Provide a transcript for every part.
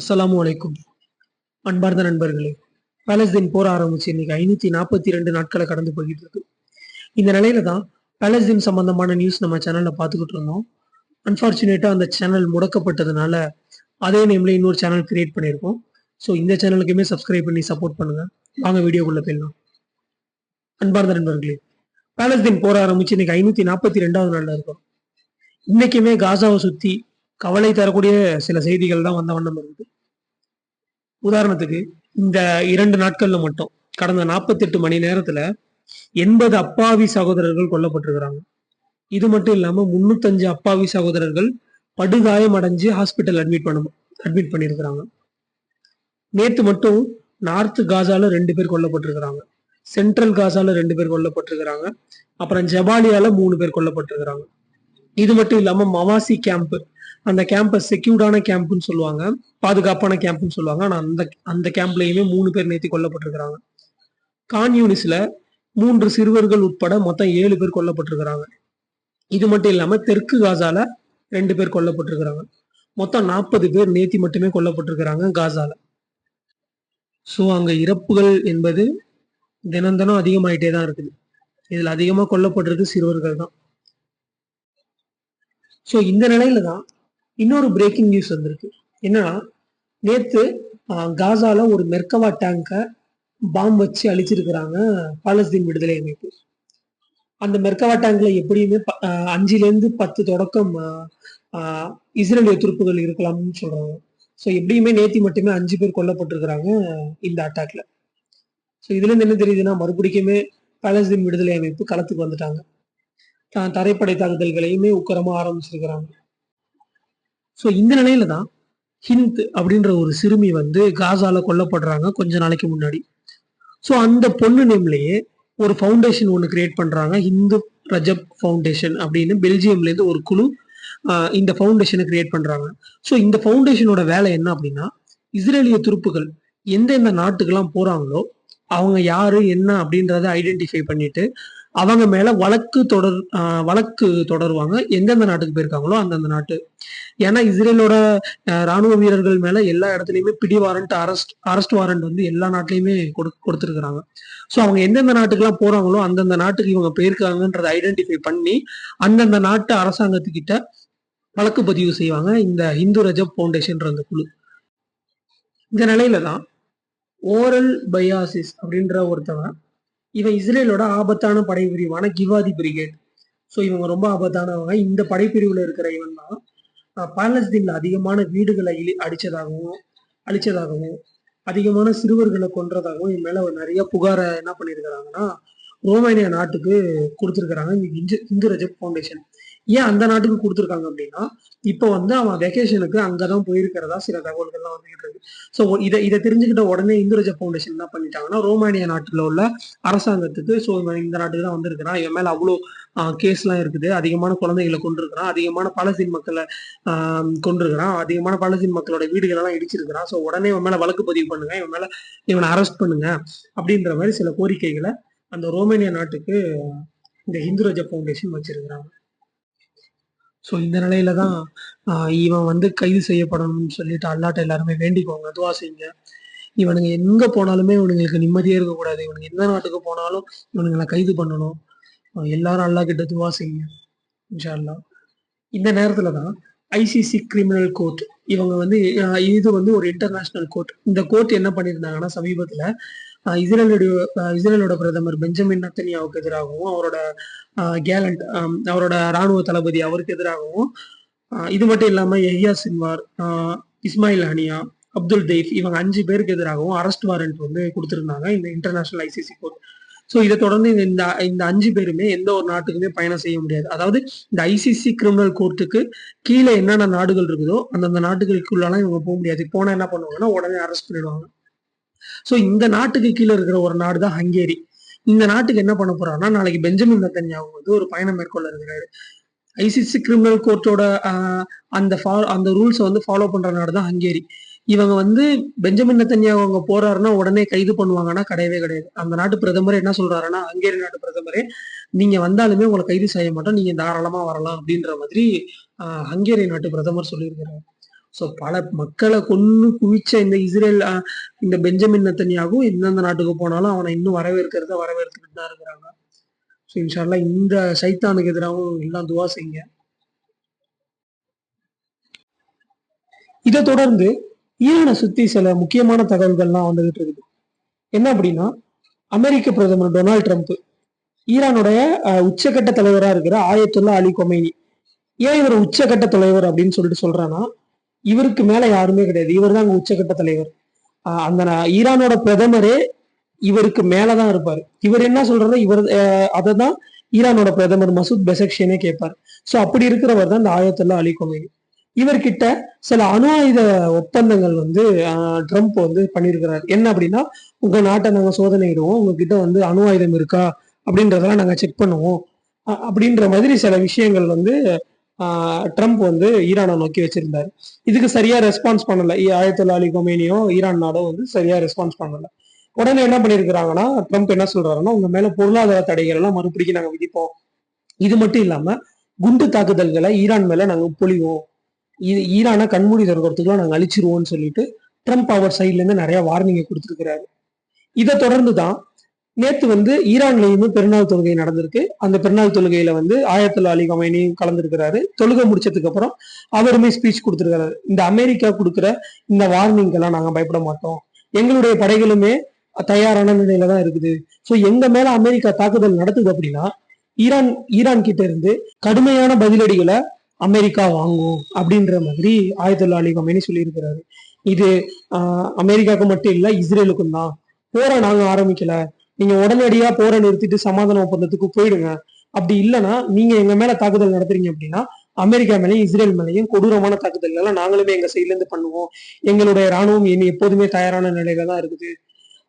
அஸ்லாம் அலைக்கும் அன்பார்ந்த நண்பர்களே பாலஸ்தீன் போர் ஆரம்பிச்சு இன்னைக்கு ஐநூத்தி நாற்பத்தி ரெண்டு நாட்களை கடந்து போய்கிட்டு இருக்கு. இந்த நிலையில தான் பாலஸ்தீன் சம்பந்தமான நியூஸ் நம்ம சேனல்ல பார்த்துக்கிட்டு இருந்தோம். அன்பார்ச்சுனேட்டா அந்த சேனல் முடக்கப்பட்டதுனால அதே நேம்ல இன்னொரு சேனல் கிரியேட் பண்ணியிருக்கோம். ஸோ இந்த சேனலுக்குமே சப்ஸ்கிரைப் பண்ணி சப்போர்ட் பண்ணுங்க. வாங்க வீடியோக்குள்ள போயிடலாம். அன்பார்ந்த நண்பர்களே பாலஸ்தீன் போர் ஆரம்பிச்சு இன்னைக்கு ஐநூத்தி நாற்பத்தி ரெண்டாவது நாள்ல இருக்கும். இன்னைக்குமே காசாவை சுத்தி கவலை தரக்கூடிய சில செய்திகள் தான் வந்த வண்ணம் இருக்குது. உதாரணத்துக்கு இந்த இரண்டு நாட்கள்ல மட்டும் கடந்த 48 மணி நேரத்துல எண்பது அப்பாவி சகோதரர்கள் கொல்லப்பட்டிருக்கிறாங்க. இது மட்டும் இல்லாம முன்னூத்தஞ்சு அப்பாவி சகோதரர்கள் படுகாயம் அடைஞ்சு ஹாஸ்பிட்டல் அட்மிட் பண்ண அட்மிட் பண்ணியிருக்கிறாங்க. நேத்து மட்டும் நார்த் காசால ரெண்டு பேர் கொல்லப்பட்டிருக்கிறாங்க. சென்ட்ரல் காசால ரெண்டு பேர் கொல்லப்பட்டிருக்கிறாங்க. அப்புறம் ஜபாலியால மூணு பேர் கொல்லப்பட்டிருக்கிறாங்க. இது மட்டும் இல்லாம மவாசி கேம்ப் அந்த கேம்பை செக்யூர்டான கேம்ப்னு சொல்லுவாங்க பாதுகாப்பான கேம்ப்னு சொல்லுவாங்க. ஆனால் அந்த அந்த கேம்ப்லையுமே மூணு பேர் நேற்றி கொல்லப்பட்டிருக்கிறாங்க. கான்யூனிஸ்ல மூன்று சிறுவர்கள் உட்பட மொத்தம் ஏழு பேர் கொல்லப்பட்டிருக்கிறாங்க. இது மட்டும் இல்லாமல் தெற்கு காசால ரெண்டு பேர் கொல்லப்பட்டிருக்கிறாங்க. மொத்தம் நாற்பது பேர் நேத்தி மட்டுமே கொல்லப்பட்டிருக்கிறாங்க காசால. ஸோ அங்க இறப்புகள் என்பது தினம் தினம் அதிகமாயிட்டே தான் இருக்குது. இதில் அதிகமாக கொல்லப்படுறது சிறுவர்கள் தான். ஸோ இந்த நிலையில தான் இன்னொரு பிரேக்கிங் நியூஸ் வந்திருக்கு. என்னன்னா நேத்து காசால ஒரு மெர்கவா டேங்கை பாம்பு வச்சு அழிச்சிருக்கிறாங்க பாலஸ்தீன் விடுதலை அமைப்பு. அந்த மெர்கவா டேங்க்ல எப்படியுமே ப- பத்து தொடக்கம் இஸ்ரேலிய துருப்புகள் இருக்கலாம்னு சொல்றாங்க. ஸோ எப்படியுமே நேத்தி மட்டுமே அஞ்சு பேர் கொல்லப்பட்டிருக்கிறாங்க இந்த அட்டாக்ல ஸோ இதுல இருந்து என்ன தெரியுதுன்னா மறுபடிக்குமே பாலஸ்தீன் விடுதலை அமைப்பு களத்துக்கு வந்துட்டாங்க. தான் தரைப்படை தாக்குதல்களையுமே உக்கரமா ஆரம்பிச்சிருக்கிறாங்க. ஸோ இந்த நிலையில தான் ஹிந்த் அப்படின்ற ஒரு சிறுமி வந்து காசால கொல்லப்படுறாங்க கொஞ்ச நாளைக்கு முன்னாடி. ஸோ அந்த பொண்ணு நேம்லயே ஒரு ஃபவுண்டேஷன் ஒன்று கிரியேட் பண்றாங்க. ஹிந்து ரஜப் ஃபவுண்டேஷன் அப்படின்னு பெல்ஜியம்ல இருந்து ஒரு குழு ஆஹ், இந்த ஃபவுண்டேஷனை கிரியேட் பண்றாங்க. ஸோ இந்த ஃபவுண்டேஷனோட வேலை என்ன அப்படின்னா இஸ்ரேலிய துருப்புகள் எந்தெந்த நாட்டுக்கெல்லாம் போறாங்களோ அவங்க யாரு என்ன அப்படின்றத ஐடென்டிஃபை பண்ணிட்டு அவங்க மேல வழக்கு தொடர் வழக்கு தொடருவாங்க. எந்தெந்த நாட்டுக்கு போயிருக்காங்களோ அந்தந்த நாட்டு. ஏன்னா இஸ்ரேலோட ராணுவ வீரர்கள் மேல எல்லா இடத்துலயுமே பிடி வாரண்ட் அரெஸ்ட் அரெஸ்ட் வாரண்ட் வந்து எல்லா நாட்டிலயுமே கொடு கொடுத்துருக்குறாங்க. ஸோ அவங்க எந்தெந்த நாட்டுக்கெல்லாம் போறாங்களோ அந்தந்த நாட்டுக்கு இவங்க போயிருக்காங்கன்றதை ஐடென்டிஃபை பண்ணி அந்தந்த நாட்டு அரசாங்கத்துக்கிட்ட வழக்கு பதிவு செய்வாங்க. இந்த இந்து ரஜப் ஃபவுண்டேஷன்ற அந்த குழு. இந்த நிலையில தான் ஓரல் பயாசிஸ் அப்படின்ற ஒருத்தவன் இவன் இஸ்ரேலோட ஆபத்தான படை பிரிவான கிவாதி பிரிகேட். ஸோ இவங்க ரொம்ப ஆபத்தானவங்க. இந்த படைப்பிரிவில் இருக்கிற இவன் தான் பாலஸ்தீன்ல அதிகமான வீடுகளை இழி அடிச்சதாகவும் அழிச்சதாகவும் அதிகமான சிறுவர்களை கொன்றதாகவும் என் மேல நிறைய புகாரை என்ன பண்ணியிருக்கிறாங்கன்னா ரோமானியா நாட்டுக்கு கொடுத்துருக்குறாங்க. இந்த இந்து இந்து ரஜப் ஃபவுண்டேஷன் ஏன் அந்த நாட்டுக்கு கொடுத்துருக்காங்க அப்படின்னா இப்போ வந்து அவன் வெக்கேஷனுக்கு அங்கதான் போயிருக்கிறதா சில தகவல்கள்லாம் வந்துகிட்டு இருக்கு. ஸோ இதை இதை தெரிஞ்சுக்கிட்ட உடனே இந்துரஜ ஃபவுண்டேஷன் என்ன பண்ணிட்டாங்கன்னா ரோமானிய நாட்டுல உள்ள அரசாங்கத்துக்கு ஸோ இந்த நாட்டுக்கு தான் வந்திருக்கிறான் இவன் மேல அவ்வளோ கேஸ்லாம் இருக்குது. அதிகமான குழந்தைகளை கொண்டிருக்கிறான் அதிகமான பாலசீன் மக்களை ஆஹ் கொண்டிருக்கிறான் அதிகமான பாலசீன் மக்களோட வீடுகள் எல்லாம் இடிச்சிருக்கிறான் ஸோ உடனே இவன் மேல வழக்கு பதிவு பண்ணுங்க. இவன் மேல இவனை அரெஸ்ட் பண்ணுங்க அப்படின்ற மாதிரி சில கோரிக்கைகளை அந்த ரோமேனியா நாட்டுக்கு இந்த ஹிந்து ஃபவுண்டேஷன் வச்சிருக்கிறாங்க. ஸோ இந்த நிலையில தான் இவன் வந்து கைது செய்யப்படணும்னு சொல்லிட்டு அல்லாட்ட எல்லாருமே வேண்டிக்கோங்க துவா செய்யுங்க. இவனுங்க எங்க போனாலுமே இவனுங்களுக்கு நிம்மதியே இருக்கக்கூடாது. இவனுங்க எந்த நாட்டுக்கு போனாலும் இவனுங்களை கைது பண்ணணும். எல்லாரும் அல்லா கிட்ட துவா செய்யுங்க இன்ஷா அல்லாஹ் இந்த நேரத்துல தான் ஐசிசி கிரிமினல் கோர்ட் இவங்க வந்து இது வந்து ஒரு இன்டர்நேஷனல் கோர்ட் இந்த கோர்ட் என்ன பண்ணியிருந்தாங்கன்னா சமீபத்துல இஸ்ரேலுடைய இஸ்ரேலோட பிரதமர் பெஞ்சமின் நத்தனியாவுக்கு எதிராகவும் அவரோட கேலண்ட் அவரோட ராணுவ தளபதி அவருக்கு எதிராகவும் இது மட்டும் இல்லாம Yahya Sinwar Ismail Haniyeh Abdul Deif இவங்க அஞ்சு பேருக்கு எதிராகவும் அரெஸ்ட் வாரண்ட் வந்து கொடுத்திருந்தாங்க இந்த இன்டர்நேஷனல் ஐசிசி கோர்ட் ஸோ இதை தொடர்ந்து இந்த- இந்த இந்த அஞ்சு பேருமே எந்த ஒரு நாட்டுக்குமே பயணம் செய்ய முடியாது. அதாவது இந்த ஐசிசி கிரிமினல் கோர்ட்டுக்கு கீழே என்னென்ன நாடுகள் இருக்குதோ அந்தந்த நாட்டுகளுக்குள்ளலாம் இவங்க போக முடியாது. போனா என்ன பண்ணுவாங்கன்னா உடனே அரெஸ்ட் பண்ணிடுவாங்க. ஸோ இந்த நாட்டுக்கு கீழே இருக்கிற ஒரு நாடு தான் ஹங்கேரி. இந்த நாட்டுக்கு என்ன பண்ண போறாருன்னா நாளைக்கு பெஞ்சமின் நத்தன்யாவு வந்து ஒரு பயணம் மேற்கொள்ள இருக்கிறாரு. ஐசிசி கிரிமினல் கோர்ட்டோட அந்த fol- அந்த ரூல்ஸை வந்து ஃபாலோ பண்ற நாடு தான் ஹங்கேரி. இவங்க வந்து பெஞ்சமின் நத்தன்யாவு அவங்க போறாருன்னா உடனே கைது பண்ணுவாங்கன்னா கிடையவே கிடையாது. அந்த நாட்டு பிரதமர் என்ன சொல்றாருன்னா ஹங்கேரி நாட்டு பிரதமரே நீங்க வந்தாலுமே உங்களை கைது செய்ய மாட்டோம் நீங்க தாராளமா வரலாம் அப்படின்ற மாதிரி ஆஹ், ஹங்கேரி நாட்டு பிரதமர் சொல்லியிருக்கிறாரு. ஸோ பல மக்களை கொண்டு குவிச்ச இந்த இஸ்ரேல் இந்த பெஞ்சமின் நத்தனியாகவும் எந்தெந்த நாட்டுக்கு போனாலும் அவனை இன்னும் வரவேற்கிறத வரவேற்றுக்கிட்டு தான் இருக்கிறாங்க. ஸோ இன்ஷால்லாம் இந்த சைத்தானுக்கு எதிராகவும் எல்லாம் துவா செய்யுங்க. இதை தொடர்ந்து ஈரானை சுத்தி சில முக்கியமான தகவல்கள்லாம் வந்துகிட்டு இருக்குது. என்ன அப்படின்னா அமெரிக்க பிரதமர் டொனால்ட் ட்ரம்ப் ஈரானுடைய உச்சகட்ட உச்சக்கட்ட தலைவரா இருக்கிற ஆயத்துல்லா அலி கொமைனி. ஏன் இவர் உச்சக்கட்ட தலைவர் அப்படின்னு சொல்லிட்டு சொல்றான்னா இவருக்கு மேல யாருமே கிடையாது. இவர் தான் அங்க உச்சக்கட்ட தலைவர். அந்த ஈரானோட பிரதமரே இவருக்கு மேலதான் இருப்பாரு. இவர் என்ன சொல்றாரு இவர் அதை தான் ஈரானோட பிரதமர் மசூத் பெசக்ஷியனே கேட்பார். சோ அப்படி இருக்கிறவர் தான் இந்த ஆயத்துல்லா அலி கொமைனி. இவர்கிட்ட சில அணு ஆயுத ஒப்பந்தங்கள் வந்து ட்ரம்ப் வந்து பண்ணியிருக்கிறார். என்ன அப்படின்னா உங்க நாட்டை நாங்க சோதனையிடுவோம். உங்ககிட்ட வந்து அணு ஆயுதம் இருக்கா அப்படின்றதெல்லாம் நாங்க செக் பண்ணுவோம். அப்படின்ற மாதிரி சில விஷயங்கள் வந்து ட்ரம்ப் வந்து ஈரானை நோக்கி வச்சிருந்தாரு. இதுக்கு சரியா ரெஸ்பான்ஸ் பண்ணல. ஆயத்துல அலி கொமேனியோ ஈரான் நாடோ வந்து சரியா ரெஸ்பான்ஸ் பண்ணல. உடனே என்ன பண்ணிருக்கிறாங்கன்னா ட்ரம்ப் என்ன சொல்றாருன்னா உங்க மேல பொருளாதார தடைகள் எல்லாம் மறுபடியும் நாங்க விதிப்போம். இது மட்டும் இல்லாம குண்டு தாக்குதல்களை ஈரான் மேல நாங்க பொழிவோம். இது ஈரானை கண்மூடி திறக்கிறதுக்குலாம் நாங்க அழிச்சிருவோம்னு சொல்லிட்டு ட்ரம்ப் அவர் சைட்ல இருந்து நிறைய வார்னிங்கை கொடுத்துருக்கிறாரு. இதை தொடர்ந்து தான் நேத்து வந்து ஈரான்லயுமே பெருநாள் தொழுகை நடந்திருக்கு. அந்த பெருநாள் தொழுகையில வந்து ஆயத்துல அலி கமைனியும் கலந்துருக்கிறாரு. தொழுகை முடிச்சதுக்கு அப்புறம் அவருமே ஸ்பீச் கொடுத்துருக்காரு இந்த அமெரிக்கா கொடுக்குற இந்த வார்னிங்கெல்லாம் நாங்க பயப்பட மாட்டோம். எங்களுடைய படைகளுமே தயாரான நிலையில தான் இருக்குது. ஸோ எங்க மேல அமெரிக்கா தாக்குதல் நடத்துது அப்படின்னா ஈரான் ஈரான் கிட்ட இருந்து கடுமையான பதிலடிகளை அமெரிக்கா வாங்கும் அப்படின்ற மாதிரி ஆயத்துல்லா அலி கமேனி சொல்லியிருக்கிறாரு. இது அமெரிக்காவுக்கு மட்டும் இல்ல இஸ்ரேலுக்கும் தான். போரை நாங்க ஆரம்பிக்கல. நீங்க உடனடியா போரை நிறுத்திட்டு சமாதான ஒப்பந்தத்துக்கு போயிடுங்க. அப்படி இல்லைன்னா நீங்க எங்க மேல தாக்குதல் நடத்துறீங்க அப்படின்னா அமெரிக்கா மேலேயும் இஸ்ரேல் மேலேயும் கொடூரமான தாக்குதல் எல்லாம் நாங்களுமே எங்க சைட்ல இருந்து பண்ணுவோம். எங்களுடைய ராணுவம் இனி எப்போதுமே தயாரான நிலையில தான் இருக்குது.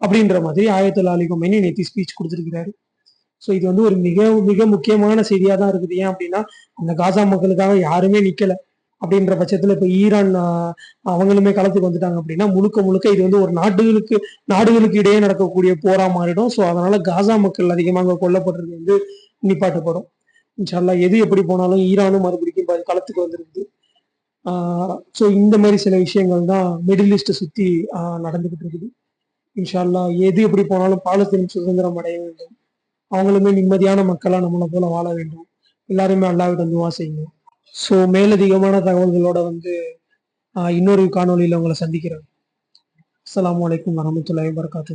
அப்படின்ற மாதிரி ஆயத்துல்லா அலி கொமேனி நேற்று ஸ்பீச் கொடுத்துருக்கிறாரு. ஸோ இது வந்து ஒரு மிக மிக முக்கியமான செய்தியா தான் இருக்குது. ஏன் அப்படின்னா அந்த காசா மக்களுக்காக யாருமே நிக்கல. அப்படின்ற பட்சத்துல இப்ப ஈரான் அவங்களுமே களத்துக்கு வந்துட்டாங்க அப்படின்னா முழுக்க முழுக்க இது வந்து ஒரு நாடுகளுக்கு நாடுகளுக்கு இடையே நடக்கக்கூடிய போரா மாறிடும். ஸோ அதனால காசா மக்கள் அதிகமாக கொல்லப்படுறது வந்து நிப்பாட்டப்படும். இன்ஷால்லா எது எப்படி போனாலும் ஈரானும் மறுபடிக்கும் ப- களத்துக்கு வந்திருக்குது ஸோ இந்த மாதிரி சில விஷயங்கள் தான் மிடில் ஈஸ்ட்டை சுத்தி ஆஹ், நடந்துகிட்டு இருக்குது. இன்ஷால்லா எது எப்படி போனாலும் பாலஸ்தீன் சுதந்திரம் அடைய வேண்டும். அவங்களுமே நிம்மதியான மக்களா நம்மளை போல வாழ வேண்டும். எல்லாருமே அல்லாவிடம் துவா செய்யணும். ஸோ மேலதிகமான தகவல்களோட வந்து இன்னொரு காணொலியில் உங்களை சந்திக்கிறேன். அஸ்ஸலாமு வலைக்கம் வரமத்துல்லாஹி வரகாத்து